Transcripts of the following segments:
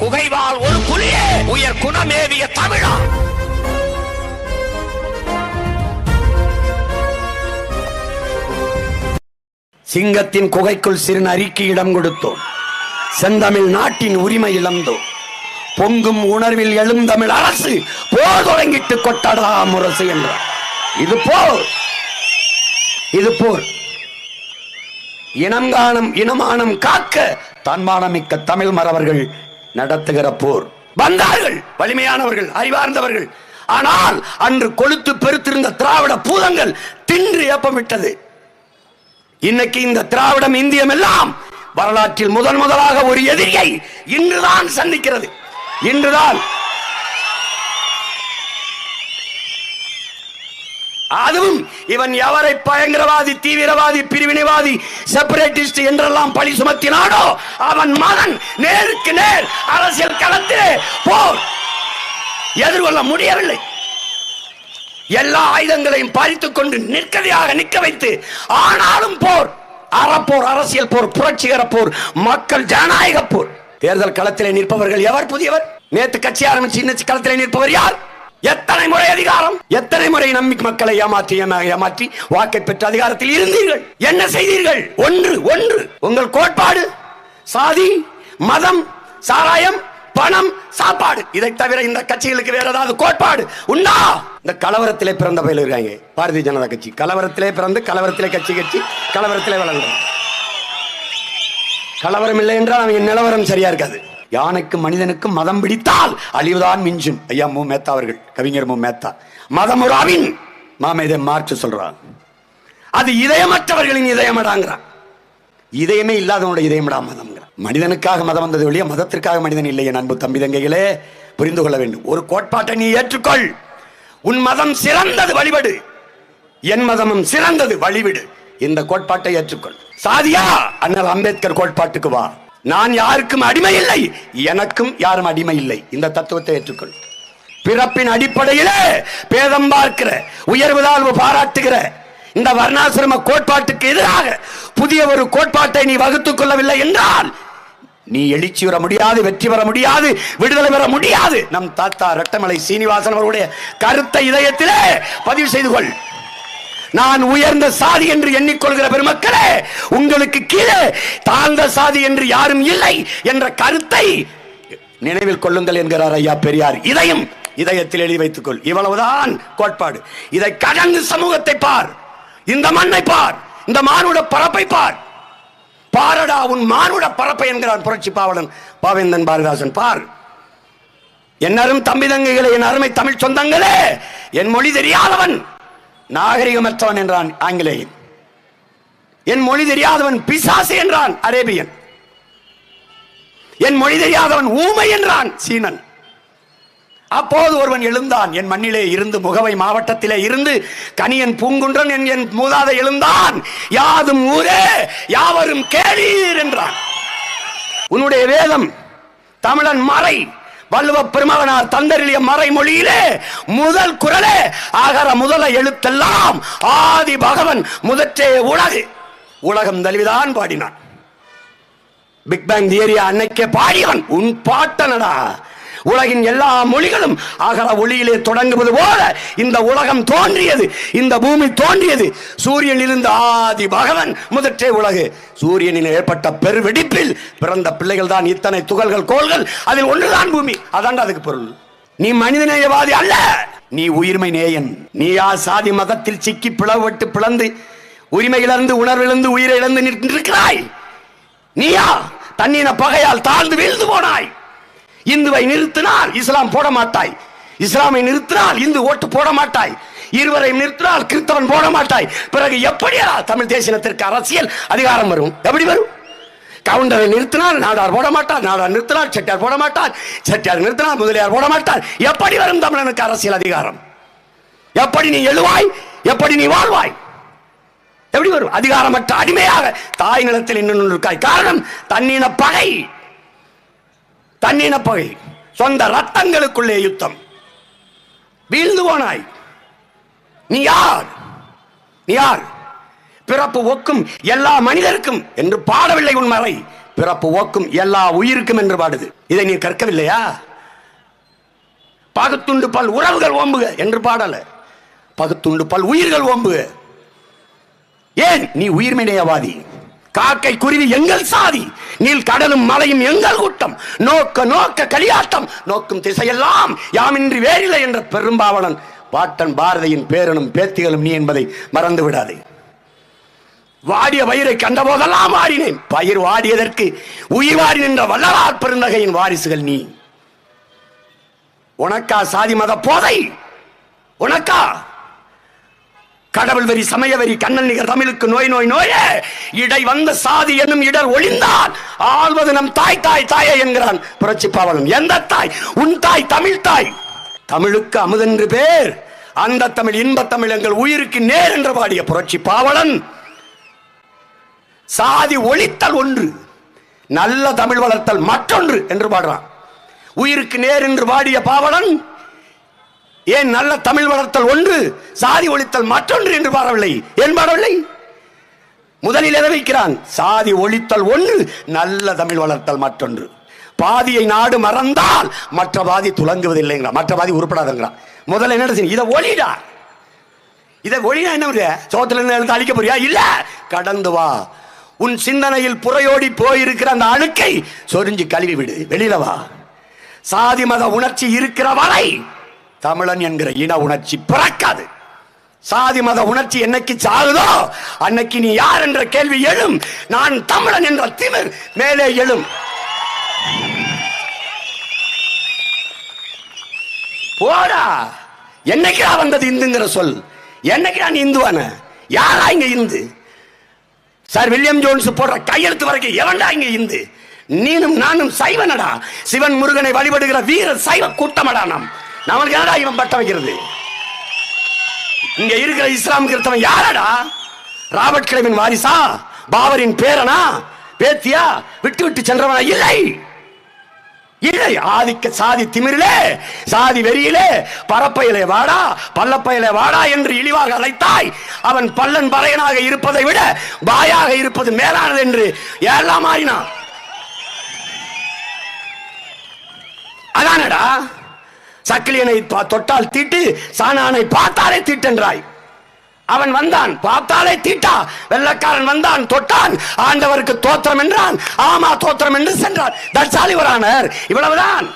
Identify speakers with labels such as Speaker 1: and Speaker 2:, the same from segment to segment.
Speaker 1: குகைவால் ஒரு புலியே உயர் குணமேவிய தமிழா சிங்கத்தின் குகைக்குள் சிறு அறிக்கை இடம் கொடுத்தோம் செந்தமிழ் நாட்டின் உரிமை இழந்தோம் பொங்கும் உணர்வில் எழுந்தமிழ் அரசு போர் தொடங்கிட்டு கொட்டாடலாம் முரசு என்றார் இது போர் இது போர் காணும் இனமானம் காக்க தன்மானமிக்க தமிழ் மரவர்கள் நடத்துகிற போர் வந்தார்கள் வலிமையானவர்கள் அறிவார்ந்தவர்கள் ஆனால் அன்று கொளுத்து பெருத்திருந்த திராவிட பூதங்கள் தின்று ஏப்பமிட்டது இன்னைக்கு இந்த திராவிடம் இந்தியம் எல்லாம் வரலாற்றில் முதன் முதலாக ஒரு எதிரியை இன்றுதான் சந்திக்கிறது இன்றுதான் அதுவும் இவன் எவரை பயங்கரவாதி தீவிரவாதி பிரிவினைவாதி செப்பரேட்டிஸ்ட் என்றெல்லாம் பழி சுமத்தினானோ அவன் மகன் நேருக்கு நேர் அரசியல் களத்திலே போர் எதிர்கொள்ள முடியவில்லை எல்லா ஆயுதங்களையும் பறித்துக் கொண்டு நிற்கதியாக நிற்க வைத்து ஆனாலும் போர் அறப்போர் அரசியல் போர் புரட்சிகர போர் மக்கள் ஜனநாயக போர் தேர்தல் களத்திலே நிற்பவர்கள் எவர் புதியவர் நேற்று கட்சி ஆரம்பிச்சு இன்னும் களத்திலே நிற்பவர் யார் எத்தனை முறை அதிகாரம் எத்தனை முறை நம்பி மக்களை ஏமாற்றி ஏமாற்றி வாக்கை பெற்ற அதிகாரத்தில் இருந்தீர்கள் என்ன செய்தீர்கள் ஒன்று ஒன்று உங்கள் கோட்பாடு சாதி மதம் சாராயம் பணம் சாப்பாடு இதை தவிர இந்த கட்சிகளுக்கு வேற ஏதாவது கோட்பாடு உண்டா இந்த கலவரத்திலே பிறந்த பயில இருக்காங்க பாரதிய ஜனதா கட்சி கலவரத்திலே பிறந்து கலவரத்திலே கட்சி கட்சி கலவரத்திலே வளர்ந்தோம் கலவரம் இல்லை என்றால் அவங்க நிலவரம் சரியா இருக்காது யானைக்கு மனிதனுக்கு மதம் பிடித்தால் அழிவுதான் மிஞ்சும் ஐயா மு மேத்தா அவர்கள் கவிஞர் மு மேத்தா மதமுறாவின் இதை மார்க்ஸ் சொல்றான் அது இதயமற்றவர்களின் இதயமடாங்கிறான் இதயமே இல்லாதவனோட இதயமடா மதம் மனிதனுக்காக மதம் வந்தது வழியா மதத்திற்காக மனிதன் இல்லையே அன்பு தம்பி தங்கைகளே புரிந்து கொள்ள வேண்டும் ஒரு கோட்பாட்டை நீ ஏற்றுக்கொள் உன் மதம் சிறந்தது வழிபடு என் மதமும் சிறந்தது வழிவிடு இந்த கோட்பாட்டை ஏற்றுக்கொள் சாதியா அண்ணல் அம்பேத்கர் கோட்பாட்டுக்கு வா நான் யாருக்கும் அடிமை இல்லை எனக்கும் யாரும் அடிமை இல்லை இந்த தத்துவத்தை ஏற்றுக்கொள் பிறப்பின் அடிப்படையிலே பேதம் பார்க்கிற உயர்வு தாழ்வு பாராட்டுகிற இந்த வர்ணாசிரம கோட்பாட்டுக்கு எதிராக புதிய ஒரு கோட்பாட்டை நீ வகுத்துக் கொள்ளவில்லை என்றால் நீ எழுச்சி வர முடியாது வெற்றி பெற முடியாது விடுதலை பெற முடியாது நம் தாத்தா ரட்டமலை சீனிவாசன் அவருடைய கருத்தை இதயத்திலே பதிவு செய்து கொள் நான் உயர்ந்த சாதி என்று எண்ணிக்கொள்கிற பெருமக்களே உங்களுக்கு கீழே தாழ்ந்த சாதி என்று யாரும் இல்லை என்ற கருத்தை நினைவில் கொள்ளுங்கள் என்கிறார் ஐயா பெரியார் இதையும் இதயத்தில் எழுதி வைத்துக்கொள் இவ்வளவுதான் கோட்பாடு இதை கடந்து சமூகத்தை பார் இந்த மண்ணை பார் இந்த மானுட பரப்பை பார் பாரடா உன் மானுட பரப்பை என்கிறான் புரட்சி பாவலன் பாவேந்தன் பாரதிதாசன் பார் என்னரும் அரும் தம்பி தங்கைகளே என் அருமை தமிழ் சொந்தங்களே என் மொழி தெரியாதவன் நாகரிகமற்றவன் என்றான் ஆங்கிலேயன் என் மொழி தெரியாதவன் பிசாசு என்றான் அரேபியன் என் மொழி தெரியாதவன் ஊமை என்றான் சீனன் அப்போது ஒருவன் எழுந்தான் என் மண்ணிலே இருந்து முகவை மாவட்டத்திலே இருந்து கனியன் பூங்குன்றன் என் என் மூதாத எழுந்தான் யாதும் ஊரே யாவரும் கேளீர் என்றான் உன்னுடைய வேதம் தமிழன் மறை வள்ளுவ பெருமகனார் தந்தருளிய மறைமொழியிலே முதல் குரலே ஆகர முதல எழுத்தெல்லாம் ஆதி பகவன் முதற்றே உலகு உலகம் தழுவிதான் பாடினான் பிக் பேங் தியரியா அன்னைக்கே பாடியவன் உன் பாட்டனடா உலகின் எல்லா மொழிகளும் அகர ஒளியிலே தொடங்குவது போல இந்த உலகம் தோன்றியது இந்த பூமி தோன்றியது சூரியனிலிருந்து ஆதி பகவன் முதற்றே உலகு சூரியனில் ஏற்பட்ட பெருவெடிப்பில் பிறந்த பிள்ளைகள் தான் இத்தனை துகள்கள் கோள்கள் அதில் ஒன்றுதான் பூமி அதான் அதுக்கு பொருள் நீ மனிதநேயவாதி அல்ல நீ உயிர்மை நேயன் நீயா சாதி மதத்தில் சிக்கி பிளவுபட்டு பிளந்து உரிமை இழந்து உணர்விழந்து உயிரை இழந்து நிற்கிறாய் நீயா தன்னின பகையால் தாழ்ந்து வீழ்ந்து போனாய் இந்துவை நிறுத்தினால் இஸ்லாம் போட மாட்டாய் இஸ்லாமை நிறுத்தினால் இந்து ஓட்டு போட மாட்டாய் இருவரை நிறுத்தினால் கிறிஸ்தவன் போட மாட்டாய் பிறகு எப்படியா தமிழ் தேசியத்திற்கு அரசியல் அதிகாரம் வரும் எப்படி வரும் கவுண்டரை நிறுத்தினால் நாடார் போட மாட்டார் நாடார் நிறுத்தினால் செட்டியார் போட மாட்டார் செட்டியார் நிறுத்தினால் முதலியார் போட மாட்டார் எப்படி வரும் தமிழனுக்கு அரசியல் அதிகாரம் எப்படி நீ எழுவாய் எப்படி நீ வாழ்வாய் எப்படி வரும் அதிகாரமற்ற அடிமையாக தாய் நிலத்தில் இன்னும் காரணம் தன்னின பகை தன்னின பகை சொந்த ரத்தங்களுக்குள்ளே யுத்தம் வீழ்ந்து போனாய் நீ யார் நீ யார் பிறப்பு ஒக்கும் எல்லா மனிதருக்கும் என்று பாடவில்லை உன் மறை பிறப்பு ஒக்கும் எல்லா உயிருக்கும் என்று பாடுது இதை நீ கற்கவில்லையா பகுத்துண்டு பல் உறவுகள் ஓம்புக என்று பாடல பகுத்துண்டு பல் உயிர்கள் ஓம்புக ஏன் நீ உயிர்மினையவாதி காக்கை குருவி எங்கள் சாதி நீல் கடலும் மலையும் எங்கள் கூட்டம் நோக்க நோக்க கலியாட்டம் நோக்கும் திசையெல்லாம் யாமின்றி வேறில்லை என்ற பெரும்பாவனன் பாட்டன் பாரதியின் பேரனும் பேத்திகளும் நீ என்பதை மறந்து விடாதே வாடிய பயிரை கண்ட போதெல்லாம் வாடினேன் பயிர் வாடியதற்கு உயிர் வாடி நின்ற வல்லலார் பெருந்தகையின் வாரிசுகள் நீ உனக்கா சாதி மத போதை உனக்கா கடவுள் வரி சமய வரி கண்ணல் நிகர் தமிழுக்கு நோய் நோய் நோயே இடை வந்த சாதி என்னும் இடர் ஒளிந்தால் ஆழ்வது நம் தாய் தாய் தாயே என்கிறான் புரட்சி பாவலன் எந்த தாய் உன் தாய் தமிழ் தாய் தமிழுக்கு அமுதென்று பேர் அந்த தமிழ் இன்ப தமிழ் எங்கள் உயிருக்கு நேர் என்று பாடிய புரட்சி பாவலன் சாதி ஒழித்தல் ஒன்று நல்ல தமிழ் வளர்த்தல் மற்றொன்று என்று பாடுறான் உயிருக்கு நேர் என்று பாடிய பாவலன் ஏன் நல்ல தமிழ் வளர்த்தல் ஒன்று சாதி ஒழித்தல் மற்றொன்று என்று பாடவில்லை ஏன் பாடவில்லை முதலில் எதை வைக்கிறான் சாதி ஒழித்தல் ஒன்று நல்ல தமிழ் வளர்த்தல் மற்றொன்று பாதியை நாடு மறந்தால் மற்ற பாதி துலங்குவதில்லைங்கிறான் மற்ற பாதி உருப்படாதுங்கிறான் முதல்ல என்ன செய்யும் இதை ஒளிடா இதை ஒளிடா என்ன சோத்துல இருந்து அழிக்க போறியா இல்ல கடந்து வா உன் சிந்தனையில் புறையோடி போயிருக்கிற அந்த அழுக்கை சொரிஞ்சு கழுவி விடு வெளியில வா சாதி மத உணர்ச்சி இருக்கிற வரை தமிழன் என்கிற இன உணர்ச்சி பிறக்காது சாதி மத உணர்ச்சி என்னைக்கு சாகுதோ அன்னைக்கு நீ யார் என்ற கேள்வி எழும் நான் தமிழன் என்ற திமிர் மேலே எழும் போடா என்னைக்கா வந்தது இந்துங்கிற சொல் என்னைக்கு நான் இந்துவான யாரா இங்க இந்து சார் வில்லியம் ஜோன்ஸ் போடுற கையெழுத்து வரைக்கும் எவன்டா இங்க இந்து நீனும் நானும் சைவனடா சிவன் முருகனை வழிபடுகிற வீர சைவ கூட்டமடா நாம் நம்மளுக்கு என்னடா இவன் பட்டம் வைக்கிறது இங்க இருக்கிற இஸ்லாம் இருந்தவன் யாரடா ராபர்ட் கிளைமின் வாரிசா பாபரின் பேரனா பேத்தியா விட்டு விட்டு சென்றவனா இல்லை இல்லை ஆதிக்க சாதி திமிரிலே சாதி வெறியிலே பரப்பையிலே வாடா பல்லப்பையிலே வாடா என்று இழிவாக அழைத்தாய் அவன் பல்லன் பறையனாக இருப்பதை விட பாயாக இருப்பது மேலானது என்று எல்லாம் மாறினான் அதானடா சக்கிலியனை தொட்டால் தீட்டு சாணானை பார்த்தாலே தீட்டென்றாய் அவன் வந்தான் பார்த்தாலே தீட்டா வெள்ளக்காரன் வந்தான் தொட்டான் ஆண்டவருக்கு தோத்திரம் என்றான் ஆமா தோத்திரம் என்று சென்றான் தட்சாலிவரானர் இவ்வளவுதான்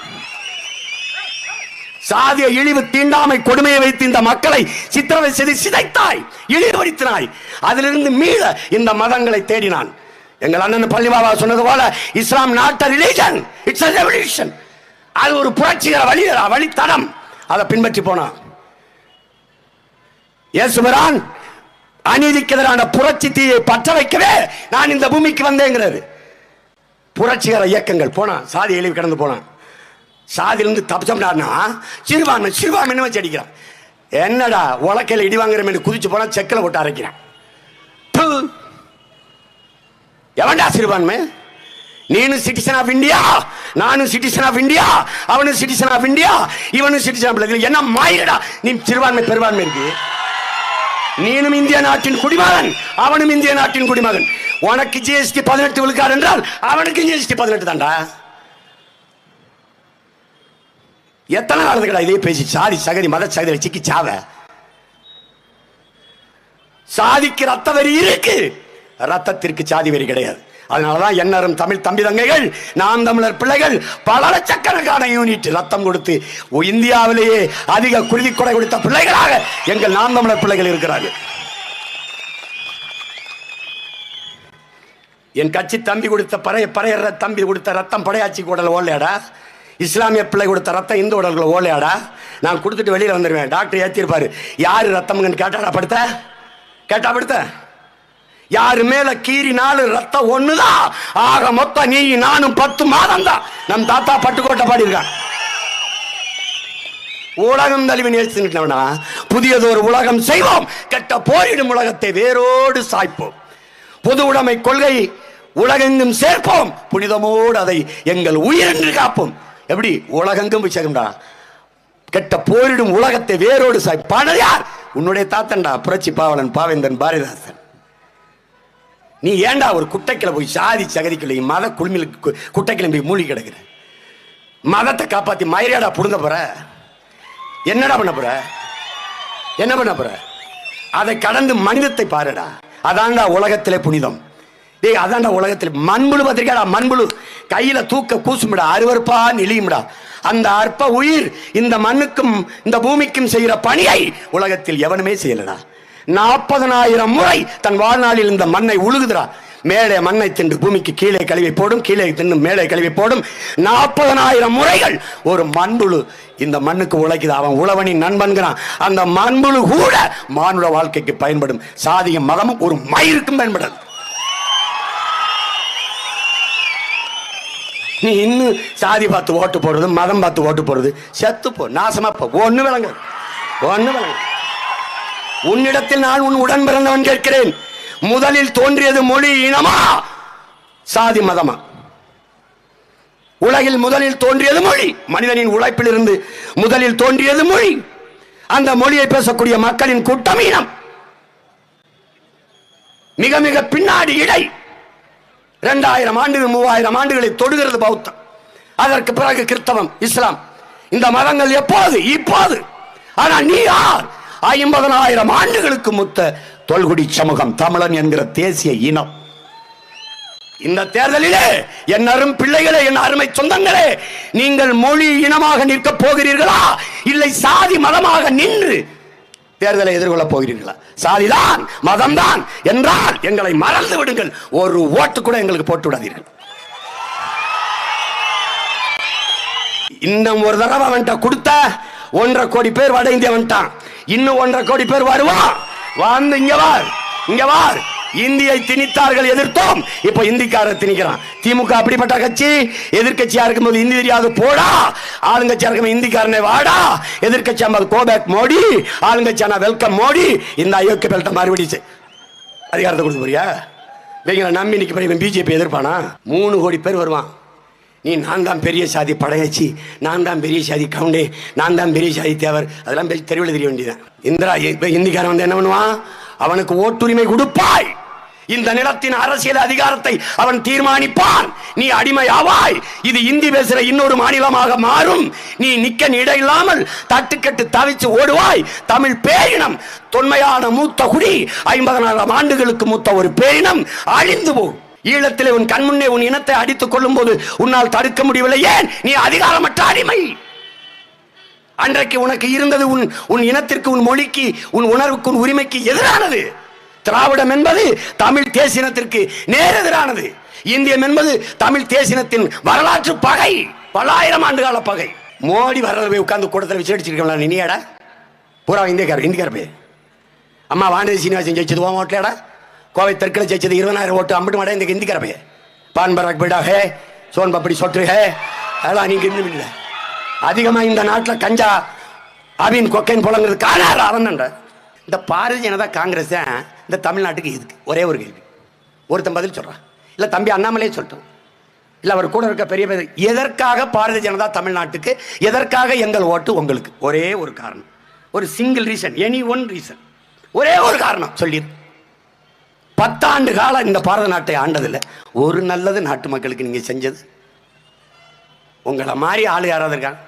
Speaker 1: சாதிய இழிவு தீண்டாமை கொடுமையை வைத்து இந்த மக்களை சித்திரவை செய்து சிதைத்தாய் இழிவுபடுத்தினாய் அதிலிருந்து மீள இந்த மதங்களை தேடினான் எங்கள் அண்ணன் பாபா சொன்னது போல Islam not religion it's revolution அது ஒரு புரட்சிகர வழி வழித்தடம் அதை பின்பற்றி போனான் இயேசுபிரான் அநீதிக்கு எதிரான புரட்சி தீயை பற்ற வைக்கவே நான் இந்த பூமிக்கு வந்தேங்கிறது புரட்சிகர இயக்கங்கள் போனான் சாதி எழுவி கடந்து போனான் சாதியிலிருந்து தப்பிச்சோம்னா சிறுபான்மை சிறுபான்மைன்னு வச்சு அடிக்கிறான் என்னடா உலக்கையில் இடி வாங்குறமேனு குதிச்சு போனால் செக்கில் போட்டு அரைக்கிறான் எவன்டா சிறுபான்மை நீனும் சிட்டிசன் ஆஃப் இந்தியா நானும் சிட்டிசன் ஆஃப் இந்தியா அவனும் சிட்டிசன் ஆஃப் இந்தியா இவனும் சிட்டிசன் ஆஃப் என்ன மாயிரடா நீ சிறுபான்மை பெரும்பான்மை இருக்கு நீனும் இந்திய நாட்டின் குடிமகன் அவனும் இந்திய நாட்டின் குடிமகன் உனக்கு ஜிஎஸ்டி பதினெட்டு விழுக்கார் என்றால் அவனுக்கு ஜிஎஸ்டி பதினெட்டு தாண்டா எத்தனை காலத்துக்கடா இதே பேசி சாதி சகதி மத சகதி சிக்கி சாவ சாதிக்கு ரத்த வரி இருக்கு ரத்தத்திற்கு சாதி வரி கிடையாது அதனாலதான் எண்ணரும் தமிழ் தம்பி தங்கைகள் நாம் தமிழர் பிள்ளைகள் பல லட்சக்கணக்கான யூனிட் ரத்தம் கொடுத்து இந்தியாவிலேயே அதிக குருதி கொடை கொடுத்த பிள்ளைகளாக எங்கள் நாம் தமிழர் பிள்ளைகள் இருக்கிறார்கள் என் கட்சி தம்பி கொடுத்த பறைய பறையிற தம்பி கொடுத்த ரத்தம் படையாச்சி கூடல ஓலையாடா இஸ்லாமிய பிள்ளை கொடுத்த ரத்தம் இந்து உடல்களை ஓலையாடா நான் கொடுத்துட்டு வெளியில் வந்துடுவேன் டாக்டர் ஏற்றிருப்பாரு யார் ரத்தம்னு கேட்டாடா படுத்த கேட்டா படுத்த யாரு மேல கீறினாலும் ரத்தம் ஒண்ணுதான் ஆக மொத்தம் நீ நானும் பத்து மாதம் தான் நம் தாத்தா பட்டுக்கோட்டை பாடியிருக்கான் உலகம் தழுவி நேசிட்டுனா புதியதொரு உலகம் செய்வோம் கெட்ட போரிடும் உலகத்தை வேரோடு சாய்ப்போம் பொது உடைமை கொள்கை உலகெங்கும் சேர்ப்போம் புனிதமோடு அதை எங்கள் உயிரென்று காப்போம் எப்படி உலகெங்கும் போய் சேர்க்கண்டா கெட்ட போரிடும் உலகத்தை வேரோடு சாய் பாடல் யார் உன்னுடைய தாத்தன்டா புரட்சி பாவலன் பாவேந்தன் பாரதிதாசன் நீ ஏண்டா ஒரு குட்டைக்கில போய் சாதி சகதிக்குள்ள மத குழுமில் குட்டைக்கில போய் மூழ்கி கிடக்குற மதத்தை காப்பாற்றி மயிரியாடா புடுங்க போற என்னடா பண்ண போற என்ன பண்ண போற அதை கடந்து மனிதத்தை பாருடா அதான்டா உலகத்திலே புனிதம் டேய் அதான்டா உலகத்தில் மண்புழு பார்த்திருக்காடா மண்புழு கையில் தூக்க கூசும்டா அருவறுப்பா நிலியும்டா அந்த அற்ப உயிர் இந்த மண்ணுக்கும் இந்த பூமிக்கும் செய்கிற பணியை உலகத்தில் எவனுமே செய்யலடா நாற்பதனாயிரம் முறை தன் வாழ்நாளில் இந்த மண்ணை உழுகுதுரா மேலே மண்ணை தின்று பூமிக்கு கீழே கழுவி போடும் கீழே தின்னு மேலே கழுவி போடும் நாற்பதனாயிரம் முறைகள் ஒரு மண்புழு இந்த மண்ணுக்கு உழைக்குது அவன் உழவனின் நண்பன்கிறான் அந்த மண்புழு கூட மானுட வாழ்க்கைக்கு பயன்படும் சாதியும் மதமும் ஒரு மயிருக்கும் பயன்படாது நீ இன்னும் சாதி பார்த்து ஓட்டு போடுறது மதம் பார்த்து ஓட்டு போடுறது செத்து போ நாசமா போ ஒன்று விளங்கு ஒன்று விளங்கு உன்னிடத்தில் நான் உன் உடன் பிறந்தவன் கேட்கிறேன் முதலில் தோன்றியது மொழி இனமா சாதி மதமா உலகில் முதலில் தோன்றியது மொழி மனிதனின் உழைப்பில் இருந்து முதலில் தோன்றியது மொழி அந்த மொழியை பேசக்கூடிய மக்களின் கூட்டம் இனம் மிக மிக பின்னாடி இடை இரண்டாயிரம் ஆண்டுகள் மூவாயிரம் ஆண்டுகளை தொடுகிறது பௌத்தம் அதற்கு பிறகு கிறிஸ்தவம் இஸ்லாம் இந்த மதங்கள் எப்போது இப்போது ஆனால் நீ யார் ஐம்பதனாயிரம் ஆண்டுகளுக்கு முத்த தொல்குடி சமூகம் தமிழன் என்கிற தேசிய இனம் இந்த தேர்தலிலே என் அரும் பிள்ளைகளே என் அருமை சொந்தங்களே நீங்கள் மொழி இனமாக நிற்க போகிறீர்களா இல்லை சாதி மதமாக நின்று தேர்தலை எதிர்கொள்ள போகிறீர்களா சாதிதான் மதம்தான் என்றால் எங்களை மறந்து விடுங்கள் ஒரு ஓட்டு கூட எங்களுக்கு போட்டு விடாதீர்கள் இன்னும் ஒரு தடவை அவன்கிட்ட கொடுத்த ஒன்றரை கோடி பேர் வட இந்தியா வந்துட்டான் இன்னும் ஒன்றரை கோடி பேர் வருவா வந்து இங்க வார் இங்க வார் இந்தியை திணித்தார்கள் எதிர்த்தோம் இப்ப இந்திக்கார திணிக்கிறான் திமுக அப்படிப்பட்ட கட்சி எதிர்கட்சியா இருக்கும் போது இந்தி தெரியாது போடா ஆளுங்கட்சியா இருக்கும் இந்திக்காரனை வாடா எதிர்கட்சியா கோபேக் மோடி ஆளுங்கட்சியான வெல்கம் மோடி இந்த அயோக்கிய பெல்ட மறுபடிச்சு அதிகாரத்தை கொடுத்து போறியா நம்பி நிக்க பிஜேபி எதிர்ப்பானா மூணு கோடி பேர் வருவான் நீ நான் தான் பெரிய சாதி படையச்சி நான் தான் பெரிய சாதி கவுண்டே நான் தான் பெரிய சாதி தேவர் அதெல்லாம் பேசி தெரிய வேண்டியதான் இந்திரா இப்போ இந்திக்காரன் வந்து என்ன பண்ணுவான் அவனுக்கு ஓட்டுரிமை கொடுப்பாய் இந்த நிலத்தின் அரசியல் அதிகாரத்தை அவன் தீர்மானிப்பான் நீ அடிமை ஆவாய் இது இந்தி பேசுற இன்னொரு மாநிலமாக மாறும் நீ நிக்க இட இல்லாமல் தட்டுக்கட்டு தவிச்சு ஓடுவாய் தமிழ் பேரினம் தொன்மையான மூத்த குடி நாலாம் ஆண்டுகளுக்கு மூத்த ஒரு பேரினம் அழிந்து போகும் ஈழத்திலே உன் கண்முன்னே உன் இனத்தை அடித்துக் கொள்ளும் போது உன்னால் தடுக்க முடியவில்லை ஏன் நீ அதிகாரமற்ற அடிமை அன்றைக்கு உனக்கு இருந்தது உன் உன் இனத்திற்கு உன் மொழிக்கு உன் உணர்வுக்கு உன் உரிமைக்கு எதிரானது திராவிடம் என்பது தமிழ் தேசினத்திற்கு நேரெதிரானது இந்தியம் என்பது தமிழ் தேசினத்தின் வரலாற்று பகை பல்லாயிரம் ஆண்டு பகை மோடி போய் உட்கார்ந்து கூடத்தில் வச்சு அடிச்சிருக்கலாம் பூரா இந்தியக்காரர் இந்தியக்காரர் அம்மா வாண்டதி சீனிவாசன் ஜெயிச்சது ஓ ஓட்டலடா கோவை தெற்கில் ஜெயிச்சது இருபதாயிரம் ஓட்டு அம்பிட்டு மடை இந்த ஹிந்திக்கார பையன் பான் சோன் பப்படி சொட்டு ஹே அதெல்லாம் நீங்க இருந்து இல்லை அதிகமாக இந்த நாட்டில் கஞ்சா அபின் கொக்கைன் போலங்கிறது காணாத அவன்ன்ற இந்த பாரதிய ஜனதா காங்கிரஸ் இந்த தமிழ்நாட்டுக்கு இதுக்கு ஒரே ஒரு கேள்வி ஒருத்தன் பதில் சொல்கிறான் இல்லை தம்பி அண்ணாமலையே சொல்லட்டும் இல்லை அவர் கூட இருக்க பெரிய பெரிய எதற்காக பாரதிய ஜனதா தமிழ்நாட்டுக்கு எதற்காக எங்கள் ஓட்டு உங்களுக்கு ஒரே ஒரு காரணம் ஒரு single reason any one reason ஒரே ஒரு காரணம் சொல்லிடு பத்தாண்டு காலம் இந்த பாரத நாட்டை ஆண்டதில்லை ஒரு நல்லது நாட்டு மக்களுக்கு நீங்கள் செஞ்சது உங்களை மாதிரி ஆள் யாராவது இருக்காங்க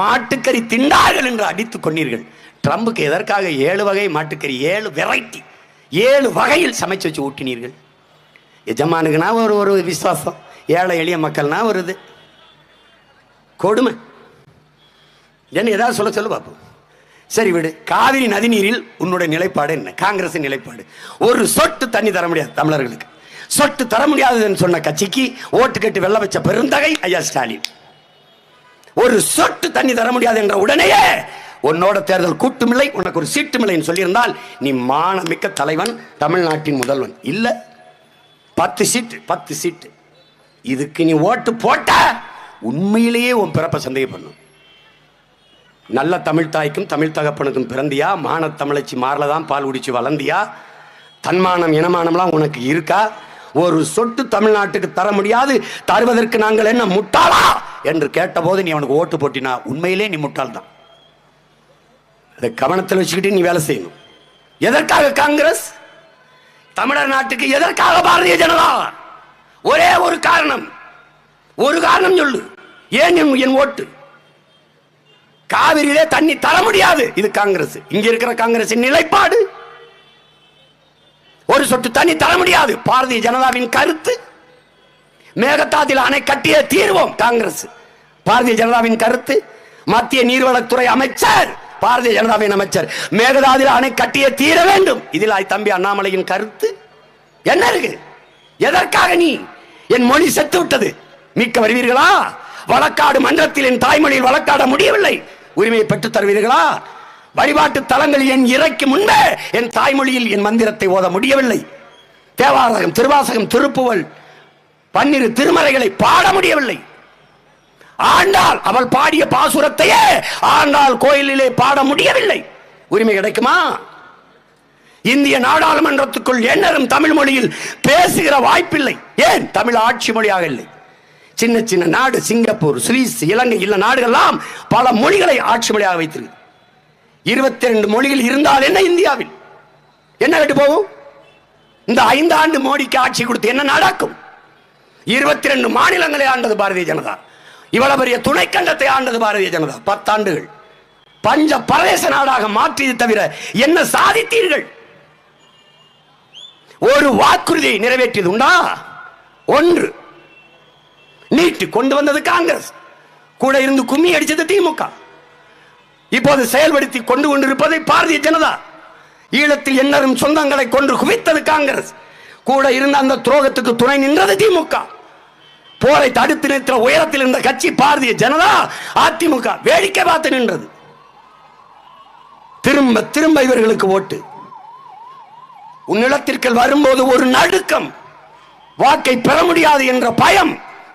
Speaker 1: மாட்டுக்கறி திண்டார்கள் என்று அடித்து கொண்டீர்கள் ட்ரம்புக்கு எதற்காக ஏழு வகை மாட்டுக்கறி ஏழு வெரைட்டி ஏழு வகையில் சமைச்சு வச்சு ஊட்டினீர்கள் எஜமானுக்குனா ஒரு ஒரு விசுவாசம் ஏழை எளிய மக்கள்னா ஒரு இது கொடுமை என்ன ஏதாவது சொல்ல சொல்லு பார்ப்போம் சரி விடு காவிரி நதிநீரில் உன்னுடைய நிலைப்பாடு என்ன காங்கிரஸ் நிலைப்பாடு ஒரு சொட்டு தண்ணி தர முடியாது தமிழர்களுக்கு சொட்டு தர முடியாதுன்னு சொன்ன கட்சிக்கு ஓட்டு கட்டு வெள்ள வச்ச பெருந்தகை ஐயா ஸ்டாலின் ஒரு சொட்டு தண்ணி தர முடியாது என்ற உடனேயே உன்னோட தேர்தல் கூட்டுமில்லை உனக்கு ஒரு சீட்டுமில்லைன்னு சொல்லியிருந்தால் நீ மானமிக்க தலைவன் தமிழ்நாட்டின் முதல்வன் இல்லை பத்து சீட்டு பத்து சீட்டு இதுக்கு நீ ஓட்டு போட்ட உண்மையிலேயே உன் பிறப்பை சந்தேகம் பண்ணும் நல்ல தமிழ் தாய்க்கும் தமிழ் தகப்பனுக்கும் பிறந்தியா மான தமிழச்சி மாறல தான் பால் குடிச்சு வளர்ந்தியா தன்மானம் இனமானம்லாம் உனக்கு இருக்கா ஒரு சொட்டு தமிழ்நாட்டுக்கு தர முடியாது தருவதற்கு நாங்கள் என்ன முட்டாளா என்று கேட்டபோது நீ அவனுக்கு ஓட்டு போட்டினா உண்மையிலே நீ முட்டாள் தான் அதை கவனத்தில் வச்சுக்கிட்டு நீ வேலை செய்யணும் எதற்காக காங்கிரஸ் தமிழர் நாட்டுக்கு எதற்காக பாரதிய ஜனதா ஒரே ஒரு காரணம் ஒரு காரணம் சொல்லு ஏன் என் ஓட்டு காவிரியிலே தண்ணி தர முடியாது இது காங்கிரஸ் இங்க இருக்கிற காங்கிரஸ் நிலைப்பாடு ஒரு சொட்டு தண்ணி தர முடியாது பாரதிய ஜனதாவின் கருத்து மேகதாதில் அணை கட்டிய தீர்வோம் காங்கிரஸ் பாரதிய ஜனதாவின் கருத்து மத்திய நீர்வளத்துறை அமைச்சர் பாரதிய ஜனதாவின் அமைச்சர் மேகதாதில் அணை கட்டிய தீர வேண்டும் இதில் தம்பி அண்ணாமலையின் கருத்து என்ன இருக்கு எதற்காக நீ என் மொழி செத்து விட்டது மீட்க வருவீர்களா வழக்காடு மன்றத்தில் என் தாய்மொழியில் வழக்காட முடியவில்லை உரிமையை பெற்றுத் தருவீர்களா வழிபாட்டு தலங்கள் என் இறைக்கு முன்பே என் தாய்மொழியில் என் மந்திரத்தை ஓத முடியவில்லை தேவாரகம் திருவாசகம் திருப்புவல் பன்னிரு திருமலைகளை பாட முடியவில்லை ஆண்டாள் அவள் பாடிய பாசுரத்தையே ஆண்டாள் கோயிலிலே பாட முடியவில்லை உரிமை கிடைக்குமா இந்திய நாடாளுமன்றத்துக்குள் என்னரும் தமிழ் மொழியில் பேசுகிற வாய்ப்பில்லை ஏன் தமிழ் ஆட்சி மொழியாக இல்லை சின்ன சின்ன நாடு சிங்கப்பூர் சுவிஸ் இலங்கை இல்ல நாடுகள்லாம் பல மொழிகளை ஆட்சி மொழியாக வைத்திருக்கு இருபத்தி ரெண்டு மொழிகள் இருந்தால் என்ன இந்தியாவில் என்ன கேட்டு போகும் இந்த ஐந்தாண்டு மோடிக்கு ஆட்சி கொடுத்து என்ன நடக்கும் இருபத்தி ரெண்டு மாநிலங்களை ஆண்டது பாரதிய ஜனதா இவ்வளவு பெரிய துணைக்கண்டத்தை ஆண்டது பாரதிய ஜனதா பத்தாண்டுகள் பஞ்ச பரவேச நாடாக மாற்றியது தவிர என்ன சாதித்தீர்கள் ஒரு வாக்குறுதியை நிறைவேற்றியது உண்டா ஒன்று கூப்பிட்டு கொண்டு வந்தது காங்கிரஸ் கூட இருந்து கும்மி அடிச்சது திமுக இப்போது செயல்படுத்தி கொண்டு கொண்டிருப்பதை பாரதிய ஜனதா ஈழத்தில் எண்ணரும் சொந்தங்களை கொன்று குவித்தது காங்கிரஸ் கூட இருந்த அந்த துரோகத்துக்கு துணை நின்றது திமுக போரை தடுத்து நிறுத்த உயரத்தில் இருந்த கட்சி பாரதிய ஜனதா அதிமுக வேடிக்கை பார்த்து நின்றது திரும்ப திரும்ப இவர்களுக்கு ஓட்டு உன்னிடத்திற்கு வரும்போது ஒரு நடுக்கம் வாக்கை பெற முடியாது என்ற பயம்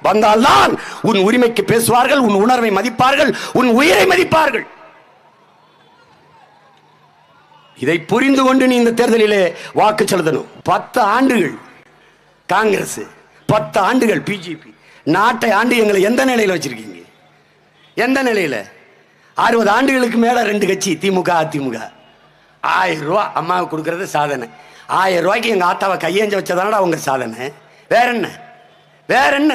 Speaker 1: வந்தால்தான் உன் உரிமைக்கு பேசுவார்கள் உன் உணர்வை மதிப்பார்கள் உன் உயிரை மதிப்பார்கள் இதை புரிந்து கொண்டு நீ இந்த தேர்தலிலே வாக்கு செலுத்தணும் பத்து ஆண்டுகள் காங்கிரஸ் பத்து ஆண்டுகள் பிஜேபி நாட்டை ஆண்டு எங்களை எந்த நிலையில் வச்சிருக்கீங்க எந்த நிலையில் அறுபது ஆண்டுகளுக்கு மேலே ரெண்டு கட்சி திமுக அதிமுக ஆயிரம் ரூபா அம்மாவுக்கு கொடுக்கறது சாதனை ஆயிரம் ரூபாய்க்கு எங்கள் ஆத்தாவை கையேஞ்ச வச்சதானடா உங்கள் சாதனை வேற என்ன வேற என்ன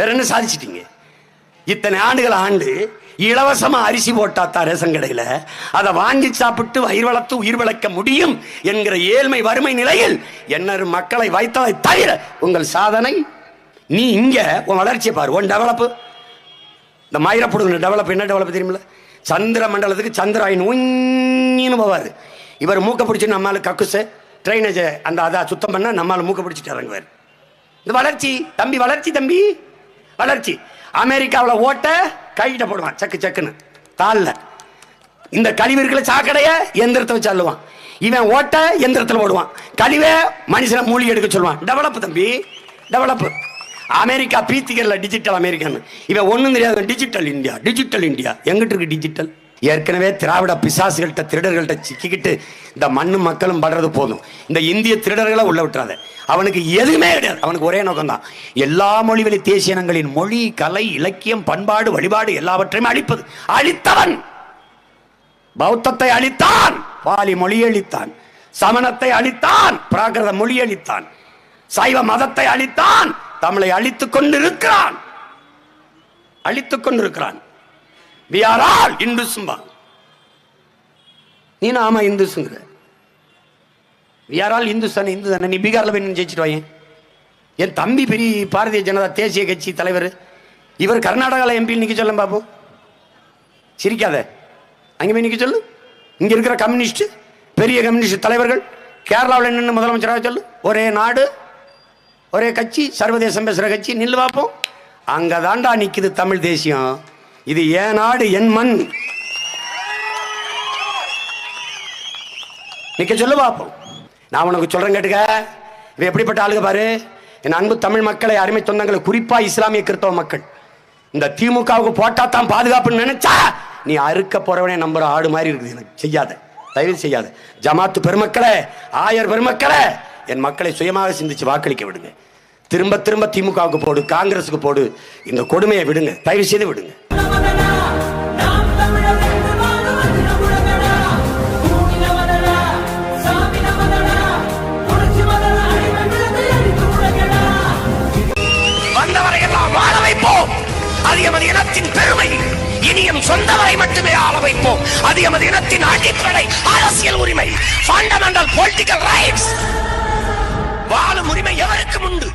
Speaker 1: வேற என்ன சாதிச்சிட்டீங்க இத்தனை ஆண்டுகள் ஆண்டு இலவசமாக அரிசி போட்டாத்தா ரேசன் கடையில் அதை வாங்கி சாப்பிட்டு வயிறு வளர்த்து உயிர் வளர்க்க முடியும் என்கிற ஏழ்மை வறுமை நிலையில் என்ன மக்களை வைத்ததை தவிர உங்கள் சாதனை நீ இங்கே உன் வளர்ச்சியை பாரு உன் டெவலப்பு இந்த மயிரப்படுங்க டெவலப் என்ன டெவலப் தெரியுமில்ல சந்திர மண்டலத்துக்கு சந்திராயின் உயின்னு போவார் இவர் மூக்க பிடிச்சி நம்மளால் கக்குச ட்ரைனேஜை அந்த அதை சுத்தம் பண்ண நம்மளால் மூக்க பிடிச்சிட்டு இறங்குவார் இந்த வளர்ச்சி தம்பி வளர்ச்சி தம்பி வளர்ச்சி அமெரிக்காவில் ஓட்ட கைகிட்ட போடுவான் சக்கு சக்குன்னு தாளில் இந்த கழிவு சாக்கடைய சாக்கடையை எந்திரத்தை வச்சு அள்ளுவான் இவன் ஓட்ட எந்திரத்தில் ஓடுவான் கழிவை மனுஷனை மூலி எடுக்க சொல்லுவான் டெவலப் தம்பி டெவலப் அமெரிக்கா பீத்திக்கல டிஜிட்டல் அமெரிக்கான்னு இவன் ஒன்றும் தெரியாது டிஜிட்டல் இந்தியா டிஜிட்டல் இந்தியா எங்கிட்ட இருக்கு டிஜிட்டல் ஏற்கனவே திராவிட பிசாசுகள்கிட்ட திருடர்கள்ட்ட சிக்கிக்கிட்டு இந்த மண்ணும் மக்களும் படுறது போதும் இந்த இந்திய திருடர்களை உள்ள விட்டுறாத அவனுக்கு எதுவுமே கிடையாது அவனுக்கு ஒரே நோக்கம் தான் எல்லா மொழி வெளி தேசியனங்களின் மொழி கலை இலக்கியம் பண்பாடு வழிபாடு எல்லாவற்றையும் அழிப்பது அழித்தவன் பௌத்தத்தை அழித்தான் பாலி மொழி அழித்தான் சமணத்தை அழித்தான் பிராகிருத மொழி அழித்தான் சைவ மதத்தை அழித்தான் தமிழை அழித்துக் கொண்டிருக்கிறான் அழித்துக் கொண்டிருக்கிறான் வி ஆர் ஆல் நீ ஆமா இந்துஸ்ங்கிற வி ஆர் ஆல் இந்து தானே நீ பீகாரில் போய் ஜெயிச்சிட்டு வாங்க என் தம்பி பெரிய பாரதிய ஜனதா தேசிய கட்சி தலைவர் இவர் கர்நாடகாவில் எம்பி நிற்க சொல்ல பாபு சிரிக்காத அங்கே போய் நிற்க சொல்லு இங்கே இருக்கிற கம்யூனிஸ்ட் பெரிய கம்யூனிஸ்ட் தலைவர்கள் கேரளாவில் நின்று முதலமைச்சராக சொல்லு ஒரே நாடு ஒரே கட்சி சர்வதேசம் பேசுகிற கட்சி நில்லு பார்ப்போம் அங்கே தாண்டா நிற்கிது தமிழ் தேசியம் இது ஏன் நாடு என் மண் நிக்க சொல்லு பாப்போம் நான் உனக்கு சொல்றேன் கேட்டுக்க இவன் எப்படிப்பட்ட ஆளுங்க பாரு என் அன்பு தமிழ் மக்களை அருமை சொந்தங்களை குறிப்பா இஸ்லாமிய கிறிஸ்தவ மக்கள் இந்த திமுகவுக்கு போட்டா தான் பாதுகாப்புன்னு நினைச்சா நீ அறுக்க போறவனே நம்புற ஆடு மாதிரி இருக்குது எனக்கு செய்யாத தயவு செய்யாத ஜமாத்து பெருமக்களே ஆயர் பெருமக்களே என் மக்களை சுயமாக சிந்திச்சு வாக்களிக்க விடுங்க திரும்ப திரும்ப திமுகவுக்கு போடு காங்கிரஸுக்கு போடு இந்த கொடுமையை விடுங்க தயவு செய்து விடுங்க
Speaker 2: பெருமை இனியும் சொந்தவரை மட்டுமே ஆள வைப்போம் அது எமது இனத்தின் அடிப்படை அரசியல் உரிமை ஃபண்டமெண்டல் பொலிட்டிக்கல் ரைட்ஸ் வாழும் உரிமை எவருக்கும் உண்டு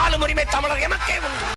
Speaker 2: ஆளும் உரிமை தமிழர் எமக்கே உண்டு